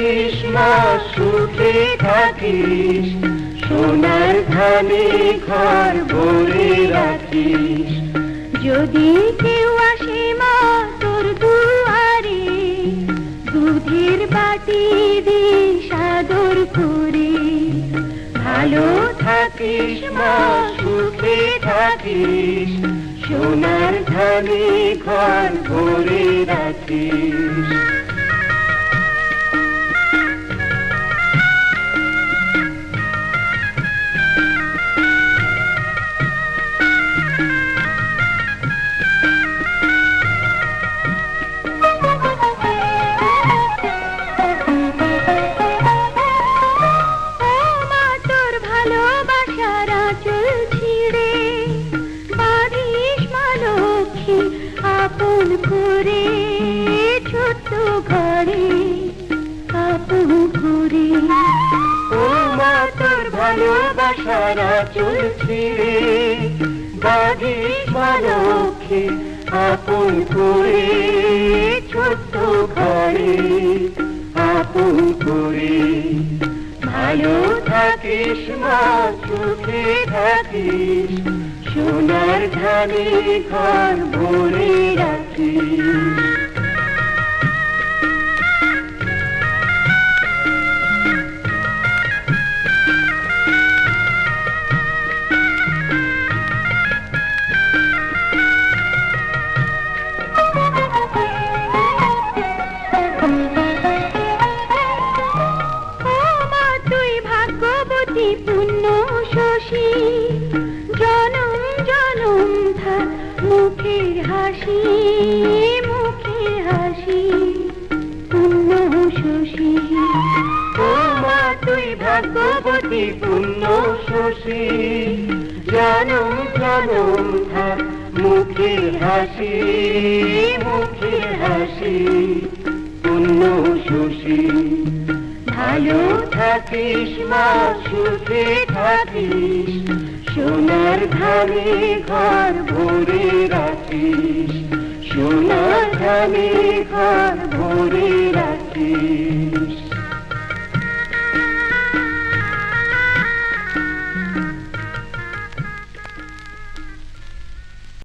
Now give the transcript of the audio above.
থাকিস মা সুখে থাকিস। সোনার ধানে ঘর ভরে রাখিস। যদি কেউ আসে মা তোর দুয়ারে দুধের বাটি দিস আদর করে। ভালো থাকিস মা সুখে থাকিস। সোনার ধানে ঘর ভরে রাখিস। ভালোবাসার আঁচল ছিঁড়ে বাঁধিস মা লক্ষ্মী আপন করে। ছোট্ট ঘরে আপন করে। ভালো থাকিস মা, সুখে থাকিস। সোনার ধানে ঘর ভরে রাখিস। ভাগ্যবতী পুণ্য শশী। জনম জনম থা মুখের হাসি মুখের হাসি। পুণ্য শশী। মা তুই ভাগ্যবতী পুণ্য শশী। জনম জনম থাক মুখের হাসি মুখের হাসি। পুণ্য শশী। ভালো থাকিস, মা, সুখে থাকিস। সোনার ধানে ঘর ভরে রাখিস। সোনার ধানে ঘর ভরে রাখিস।